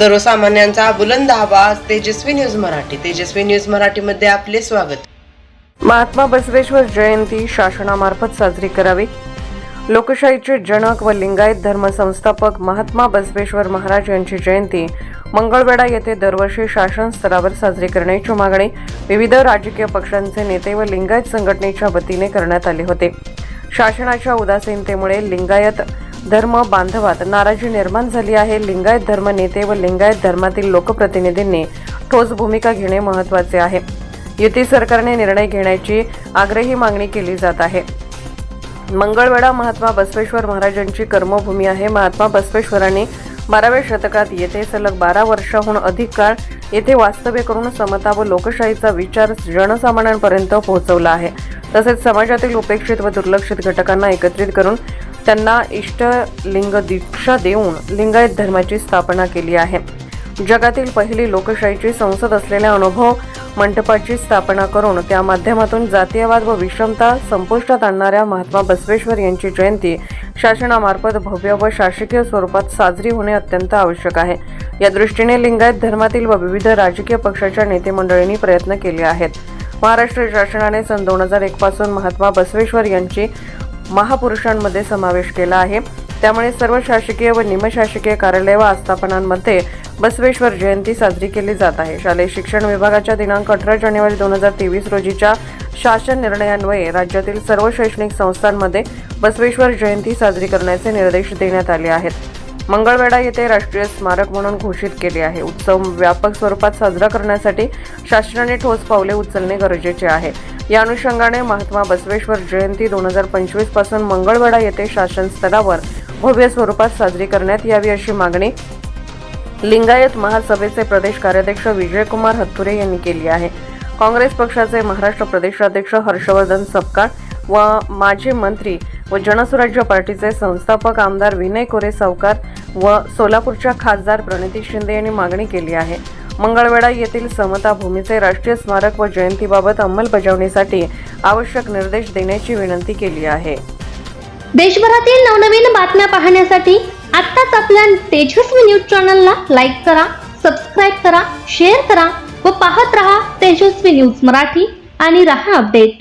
सर्वसामान्यांचा बुलंद आवाज तेजस्वी न्यूज मराठी. तेजस्वी न्यूज मराठीमध्ये आपले स्वागत. महात्मा बसवेश्वर जयंती शासनामार्फत साजरी करावी. लोकशाहीचे जनक व लिंगायत धर्म संस्थापक महात्मा बसवेश्वर महाराज यांची जयंती मंगळवेढा येथे दरवर्षी शासन स्तरावर साजरी करण्याची मागणी विविध राजकीय पक्षांचे नेते व लिंगायत संघटनेच्या वतीने करण्यात आले होते. शासनाच्या उदासीनतेमुळे लिंगायत धर्म बांधवात नाराजी निर्माण झाली आहे. लिंगायत धर्म नेते व लिंगायत धर्मातील लोकप्रतिनिधींनी ठोस भूमिका घेणे महत्त्वाचे आहे. युती सरकारने निर्णय घेण्याची आग्रही मागणी केली जात आहे. मंगळवेढा महात्मा बसवेश्वर महाराजांची कर्मभूमी आहे. महात्मा बसवेश्वरांनी बाराव्या शतकात येथे सलग बारा वर्षाहून अधिक काळ येथे वास्तव्य करून समता व लोकशाहीचा विचार जनसामान्यांपर्यंत पोहोचवला आहे. तसेच समाजातील उपेक्षित व दुर्लक्षित घटकांना एकत्रित करून त्यांना इष्टलिंग दीक्षा देऊन लिंगायत धर्माची स्थापना केली आहे. जगातील पहिली लोकशाहीची संसद असलेल्या अनुभव मंडपाची स्थापना करून त्या माध्यमातून जातीयवाद व विषमता संपुष्टात आणणाऱ्या महात्मा बसवेश्वर यांची जयंती शासनामार्फत भव्य व शासकीय स्वरूपात साजरी होणे अत्यंत आवश्यक आहे. या दृष्टीने लिंगायत धर्मातील व विविध राजकीय पक्षाच्या नेते मंडळींनी प्रयत्न केले आहेत. महाराष्ट्र शासनाने सन दोन हजार एकपासून महात्मा बसवेश्वर यांची महापुरुषांमध्ये समावेश केला आहे. त्यामुळे सर्व शासकीय व निमशासकीय कार्यालय व आस्थापनांमध्ये बसवेश्वर जयंती साजरी केली जात आहे. शालेय शिक्षण विभागाच्या दिनांक अठरा जानेवारी दोन हजार तेवीस रोजीच्या शासन निर्णयान्वये राज्यातील सर्व शैक्षणिक संस्थांमध्ये बसवेश्वर जयंती साजरी करण्याचे निर्देश देण्यात आले आहेत. मंगळवेढा येथे राष्ट्रीय स्मारक म्हणून घोषित केले आहे. उत्सव व्यापक स्वरूपात साजरा करण्यासाठी शासनाने ठोस पावले उचलणे गरजेचे आहे. या अनुषंगाने महात्मा बसवेश्वर जयंती दोन हजार पंचवीसपासून मंगळवाडा येथे शासन स्तरावर भव्य स्वरूपात साजरी करण्यात यावी अशी मागणी लिंगायत महासभेचे प्रदेश कार्याध्यक्ष विजयकुमार हत्तुरे यांनी केली आहे. काँग्रेस पक्षाचे महाराष्ट्र प्रदेशाध्यक्ष हर्षवर्धन सपकाळ व माजी मंत्री व जनसुराज्य पार्टीचे संस्थापक आमदार विनय कोरे सावकार व सोलापूरच्या खासदार प्रणिती शिंदे यांनी मागणी केली आहे. मंगळवेढा येथील समता भूमीचे राष्ट्रीय स्मारक व जयंतीबाबत अंमलबजावणीसाठी आवश्यक निर्देश देण्याची विनंती केली आहे. देशभरातील नवनवीन बातम्या पाहण्यासाठी आत्ताच आपल्या तेजस्वी न्यूज चॅनलला लाईक करा सबस्क्राईब करा शेअर करा व पाहत रहा तेजस्वी न्यूज मराठी आणि रहा अपडेट.